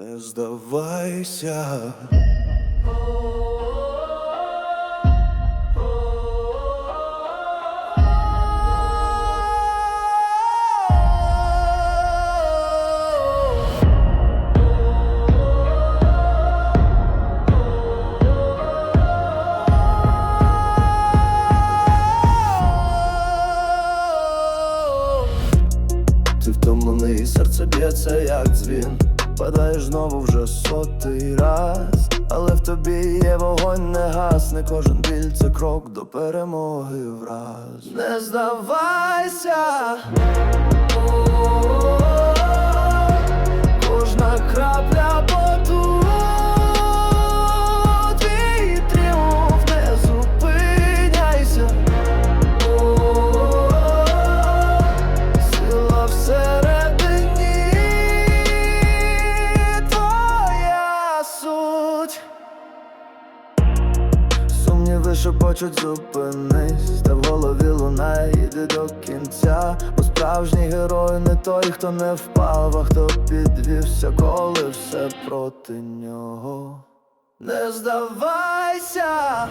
Не здавайся. Ти втомлений, серце б'ється, як дзвін. Падаєш знову вже сотий раз, але в тобі є вогонь, не гасне. Кожен біль це крок до перемоги враз. Не здавайся, суть. Сумніви шепочуть зупинись, та в голові лунає, йди до кінця. Бо справжній герой не той, хто не впав, а хто підвівся, коли все проти нього. Не здавайся.